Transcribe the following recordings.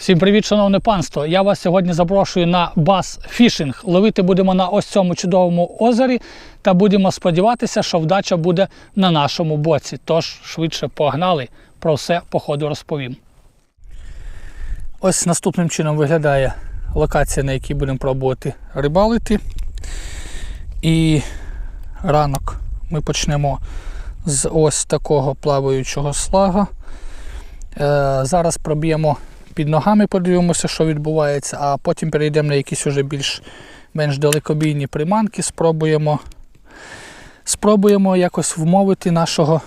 Всім привіт, шановне панство! Я вас сьогодні запрошую на бас фішинг. Ловити будемо на ось цьому чудовому озері та будемо сподіватися, що вдача буде на нашому боці. Тож швидше погнали, про все по ходу розповім. Ось наступним чином виглядає локація, на якій будемо пробувати рибалити. І ранок ми почнемо з ось такого плаваючого слага. Е, зараз проб'ємо під ногами, подивимося, що відбувається, а потім перейдемо на якісь уже більш менш далекобійні приманки, спробуємо, спробуємо якось вмовити нашого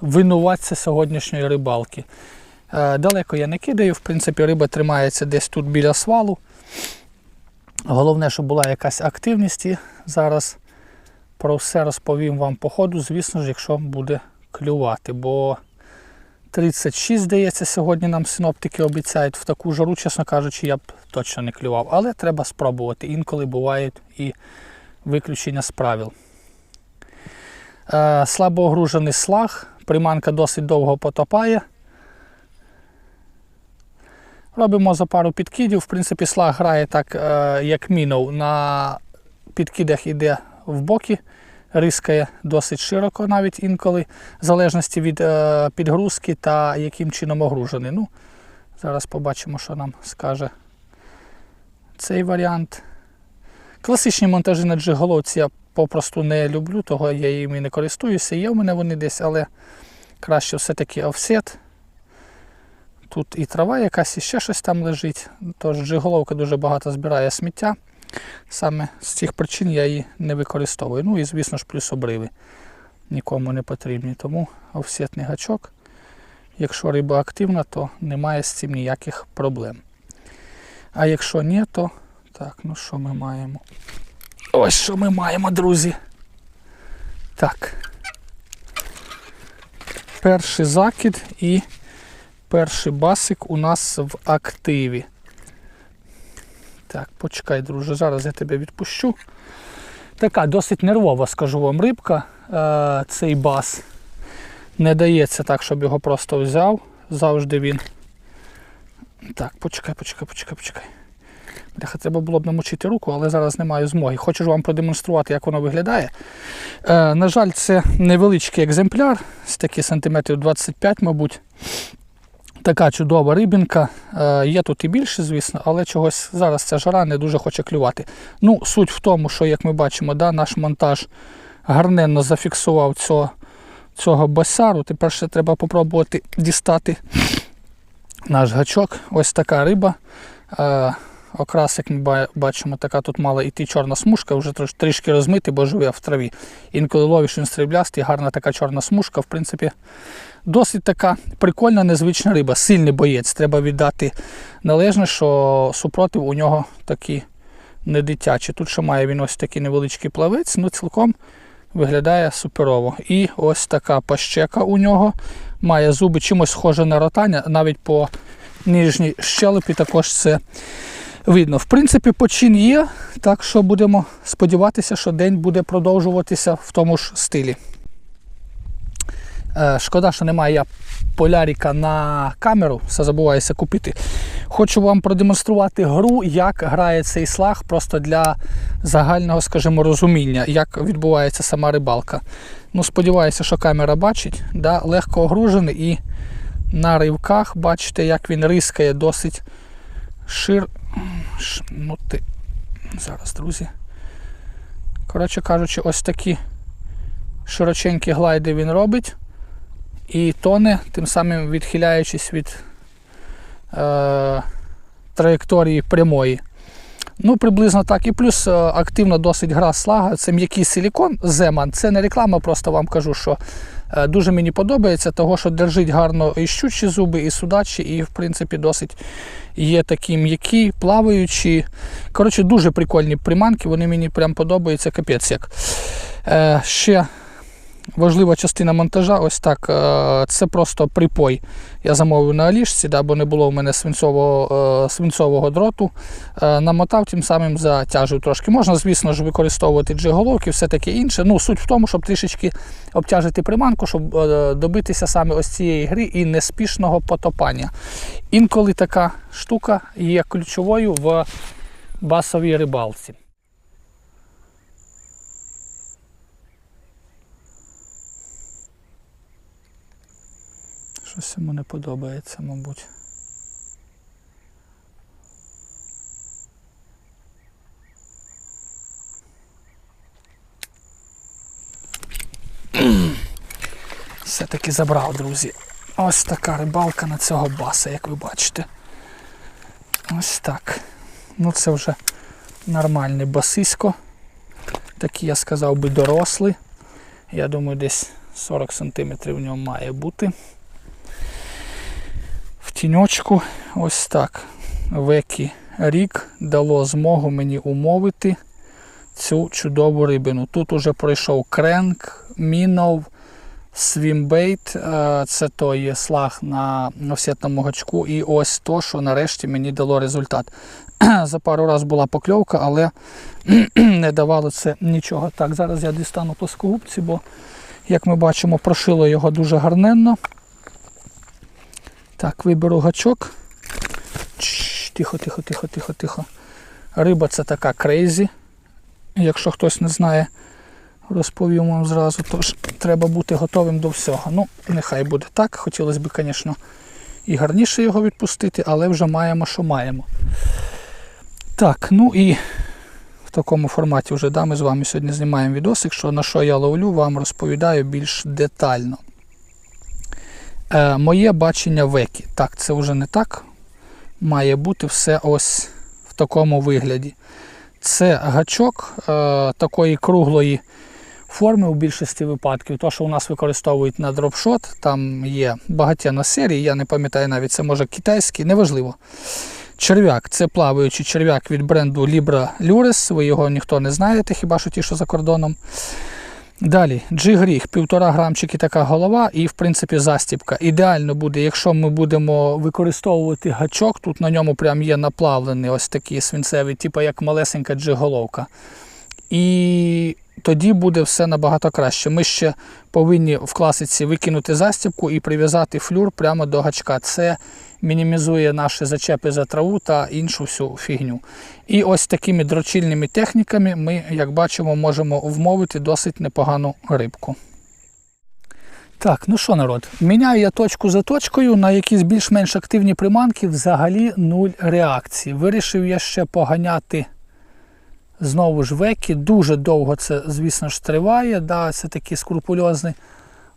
винуватця сьогоднішньої рибалки. Е, далеко я не кидаю, в принципі, риба тримається десь тут біля свалу. Головне, щоб була якась активність і зараз про все розповім вам по ходу, звісно ж, якщо буде клювати. Бо 36, здається, сьогодні нам синоптики обіцяють в таку жару, чесно кажучи, я б точно не клював. Але треба спробувати. Інколи бувають і виключення з правил. Е, слабо огружений слаг, приманка досить довго потопає. Робимо за пару підкидів. В принципі, слаг грає так, е, як мінов. На підкидах йде в боки, рискає досить широко навіть інколи, в залежності від е, підгрузки та яким чином огружений. Ну, Зараз побачимо, що нам скаже цей варіант. Класичні монтажі на джиголовці я попросту не люблю, того я їм і не користуюся. Є в мене вони десь, але краще все-таки офсет. Тут і трава якась, і ще щось там лежить. Тож джиголовка дуже багато збирає сміття. Саме з цих причин я її не використовую. Ну і, звісно ж, плюс обриви нікому не потрібні. Тому офсетний гачок. Якщо риба активна, то немає з цим ніяких проблем. А якщо ні, то так, ну що ми маємо? Ось що ми маємо, друзі. Так. Перший закид і перший басик у нас в активі. Так, почекай, друже, зараз я тебе відпущу. Така досить нервова, скажу вам, рибка. Е, цей бас. Не дається так, щоб його просто взяв. Завжди він. Так, почекай, почекай, почекай, почекай. Бляха, треба було б намочити руку, але зараз не маю змоги. Хочу ж вам продемонструвати, як воно виглядає. Е, на жаль, це невеличкий екземпляр, з таких сантиметрів 25, мабуть. Така чудова рибінка. Е, є тут і більше, звісно, але чогось зараз ця жара не дуже хоче клювати. Ну, Суть в тому, що, як ми бачимо, да, наш монтаж гарненно зафіксував цього, цього басару. Тепер ще треба спробувати дістати наш гачок. Ось така риба. Окрас, як ми бачимо, така тут мала йти чорна смужка, вже трішки розмитий, бо живе в траві. Інколи ловиш він стріблястий, гарна така чорна смужка. В принципі, досить така прикольна, незвична риба, сильний боєць. Треба віддати належне, що супротив у нього такий не дитячий. Тут ще має він ось такий невеличкий плавець, ну цілком виглядає суперово. І ось така пащека у нього. Має зуби чимось схоже на ротання, навіть по нижній щелепі також це видно. В принципі, почин є, так що будемо сподіватися, що день буде продовжуватися в тому ж стилі. Е, Шкода, що немає я поляріка на камеру, все забуваюся купити. Хочу вам продемонструвати гру, як грає цей слаг, просто для загального, скажімо, розуміння, як відбувається сама рибалка. Ну, Сподіваюся, що камера бачить, да, легко огружений і на ривках бачите, як він рискає досить шир. Ш... Ну. Зараз, друзі. Коротше кажучи, ось такі широченькі глайди він робить і тоне, тим самим відхиляючись від е, траєкторії прямої. Ну, приблизно так. І плюс е, активна досить гра слага. Це м'який силікон Земан. Це не реклама, просто вам кажу, що дуже мені подобається, того, що держить гарно і щучі зуби, і судачі, і в принципі досить є такі м'які, плаваючі. Коротше, дуже прикольні приманки, вони мені прям подобаються, капець як. Е, Ще важлива частина монтажа, ось так. е, Це просто припой. Я замовив на Алішці, да, бо не було в мене свинцового, е, свинцового дроту. Е, Намотав, тим самим затяжив трошки. Можна, звісно ж, використовувати джиголовки, все таке інше. Ну, суть в тому, щоб трішечки обтяжити приманку, щоб добитися саме ось цієї гри і неспішного потопання. Інколи така штука є ключовою в басовій рибалці. Щось йому не подобається, мабуть. Все-таки забрав, друзі. Ось така рибалка на цього баса, як ви бачите. Ось так. Ну це вже нормальний басисько. Такий, я сказав би, дорослий. Я думаю, десь 40 см в ньому має бути. Тіньочку ось так. Векі рік дало змогу мені умовити цю чудову рибину. Тут уже пройшов кренк, мінов, свімбейт, е, це той слаг на офсетному гачку. І ось то, що нарешті мені дало результат. За пару разів була покльовка, але не давало це нічого. Так, зараз я дістану плоскогубці, бо, як ми бачимо, прошило його дуже гарненно. Так, виберу гачок. Тихо, тихо, тихо, тихо, тихо. Риба це така крейзі. Якщо хтось не знає, розповім вам зразу, тож треба бути готовим до всього. Ну, нехай буде так. Хотілося б, звісно, і гарніше його відпустити, але вже маємо, що маємо. Так, ну і в такому форматі вже да, ми з вами сьогодні знімаємо відосик, що на що я ловлю, вам розповідаю більш детально. Е, моє бачення векі. Так, це вже не так. Має бути все ось в такому вигляді. Це гачок е, такої круглої форми у більшості випадків. То, що у нас використовують на дропшот, там є багатьяна серії, я не пам'ятаю навіть, це може китайський, неважливо. Черв'як це плаваючий черв'як від бренду Libra Lures. Ви його ніхто не знаєте, хіба що ті, що за кордоном. Далі, джигріг, півтора грамчики така голова і, в принципі, застіпка. Ідеально буде, якщо ми будемо використовувати гачок, тут на ньому прям є наплавлений ось такий свинцевий, типу як малесенька джиголовка. І тоді буде все набагато краще. Ми ще повинні в класиці викинути застіпку і прив'язати флюр прямо до гачка. Це мінімізує наші зачепи за траву та іншу всю фігню. І ось такими дрочильними техніками ми, як бачимо, можемо вмовити досить непогану рибку. Так, ну що, народ, міняю я точку за точкою на якісь більш-менш активні приманки, взагалі нуль реакції. Вирішив я ще поганяти знову ж веки. Дуже довго це, звісно ж, триває. Да, Це такий скрупульозний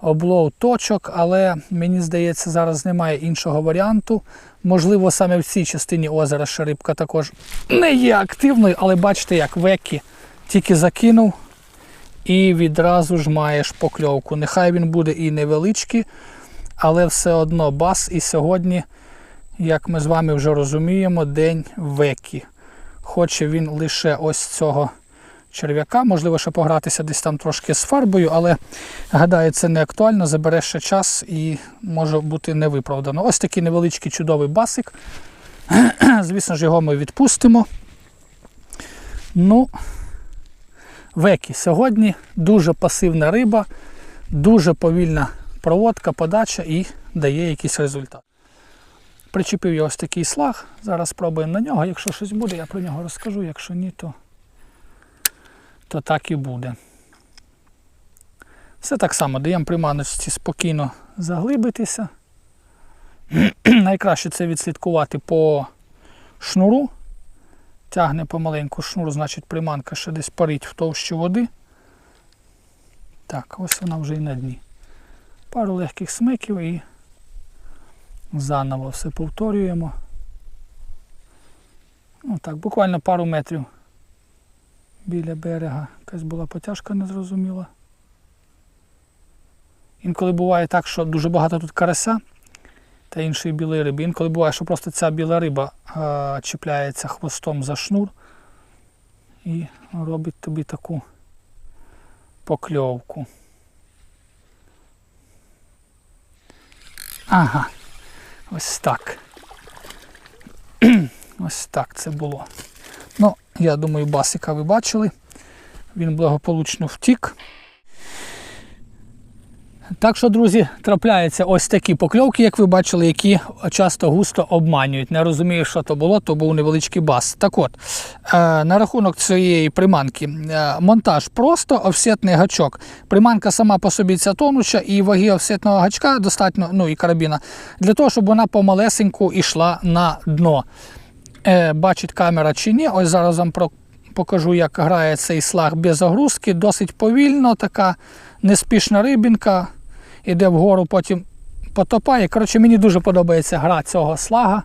облов точок, але мені здається, зараз немає іншого варіанту. Можливо, саме в цій частині озера ще рибка також не є активною, але бачите, як веки тільки закинув і відразу ж маєш покльовку. Нехай він буде і невеличкий, але все одно бас. І сьогодні, як ми з вами вже розуміємо, день веки. Хоче він лише ось цього черв'яка. Можливо, ще погратися десь там трошки з фарбою, але гадаю, це не актуально, забере ще час і може бути невиправдано. Ось такий невеличкий чудовий басик. Звісно ж, його ми відпустимо. Ну, веки. Сьогодні дуже пасивна риба, дуже повільна проводка, подача і дає якийсь результат. Причепив я ось такий слаг. Зараз спробуємо на нього. Якщо щось буде, я про нього розкажу. Якщо ні, то, то так і буде. Все так само, даємо приманочці спокійно заглибитися. Найкраще це відслідкувати по шнуру. Тягне помаленьку шнур, значить приманка ще десь парить в товщі води. Так, ось вона вже і на дні. Пару легких смиків і заново все повторюємо. Ну так, буквально пару метрів біля берега. Якась була потяжка незрозуміла. Інколи буває так, що дуже багато тут карася та іншої білої риби. Інколи буває, що просто ця біла риба а, чіпляється хвостом за шнур і робить тобі таку покльовку. Ага. Ось так. Ось так це було. Ну, я думаю, басика ви бачили. Він благополучно втік. Так що, друзі, трапляються ось такі покльовки, як ви бачили, які часто густо обманюють. Не розумію, що то було, то був невеличкий бас. Так от, е, на рахунок цієї приманки, е, монтаж просто офсетний гачок. Приманка сама по собі ця тонуча, і ваги офсетного гачка достатньо, ну і карабіна, для того, щоб вона помалесеньку йшла на дно. Е, бачить камера чи ні. Ось зараз вам покажу, як грає цей слаг без загрузки. Досить повільно, така неспішна рибінка. Іде вгору, потім потопає. Коротше, мені дуже подобається гра цього слага.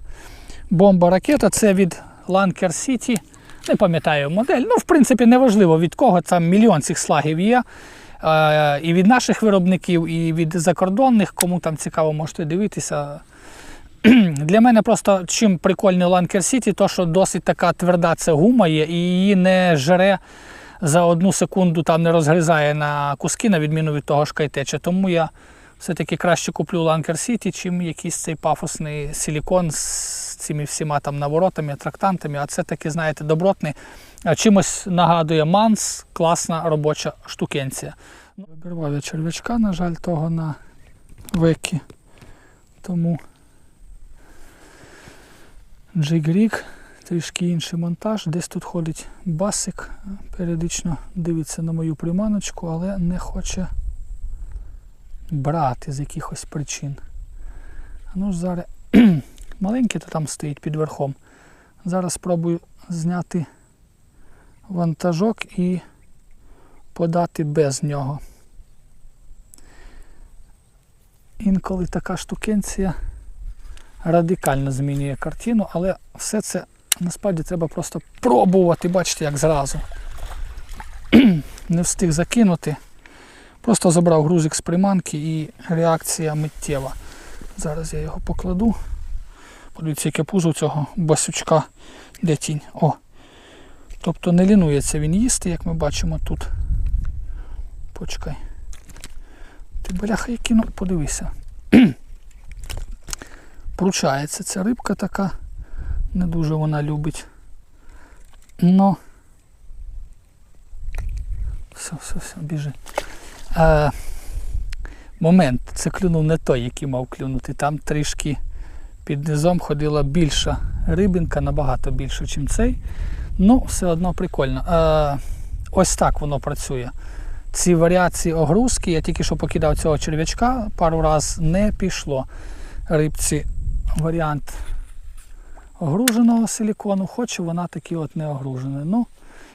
Бомба ракета це від Lanker City. Не пам'ятаю модель. Ну, в принципі, неважливо від кого. Там мільйон цих слагів є. Е, і від наших виробників, і від закордонних. Кому там цікаво, можете дивитися. Для мене просто чим прикольний Lanker City, то що досить така тверда це гума є, і її не жере за одну секунду, там не розгризає на куски, на відміну від того ж кайтеча. Тому я все-таки краще куплю Lanker City, чим якийсь цей пафосний силікон з цими всіма там наворотами, трактантами. А це таки, знаєте, добротний. Чимось нагадує Манс, класна робоча штукенція. Вибирав я черв'ячка, на жаль, того на векі. Тому джиг-рік, трішки інший монтаж. Десь тут ходить басик, періодично дивиться на мою приманочку, але не хоче брати з якихось причин. Ну зараз маленький то там стоїть під верхом. Зараз спробую зняти вантажок і подати без нього. Інколи така штукенція радикально змінює картину, але все це насправді треба просто пробувати, бачите, як зразу. Не встиг закинути. Просто забрав грузик з приманки і реакція миттєва. Зараз я його покладу. Подивіться, яке пузо цього басючка, де тінь. О! Тобто не лінується він їсти, як ми бачимо тут. Почекай. Ти бляха які, ну подивися. Пручається ця рибка така. Не дуже вона любить. Ну. Все, все, все, біжи. Е, момент, це клюнув не той, який мав клюнути. Там трішки під низом ходила більша рибинка, набагато більша, ніж цей. Ну, все одно прикольно. Е, ось так воно працює. Ці варіації огрузки, я тільки що покидав цього черв'ячка, пару разів не пішло. Рибці варіант огруженого силікону, хоче вона такі от не огружена. Ну,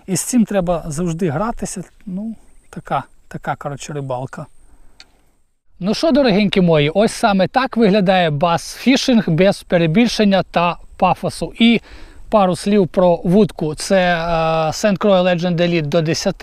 і з цим треба завжди гратися. Ну, така, така коротше, рибалка. Ну що, дорогенькі мої, ось саме так виглядає бас-фішинг без перебільшення та пафосу. І пару слів про вудку. Це е, St. Croix Legend Elite до 10,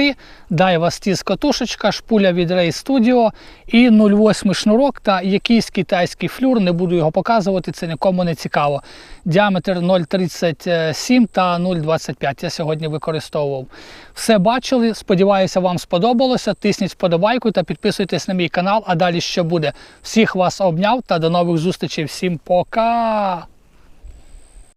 Daiwa Stiz катушечка, шпуля від Ray Studio і 0,8 шнурок та якийсь китайський флюр. Не буду його показувати, це нікому не цікаво. Діаметр 0,37 та 0,25 я сьогодні використовував. Все бачили. Сподіваюся, вам сподобалося. Тисніть вподобайку та підписуйтесь на мій канал, а далі ще буде. Всіх вас обняв та до нових зустрічей. Всім пока!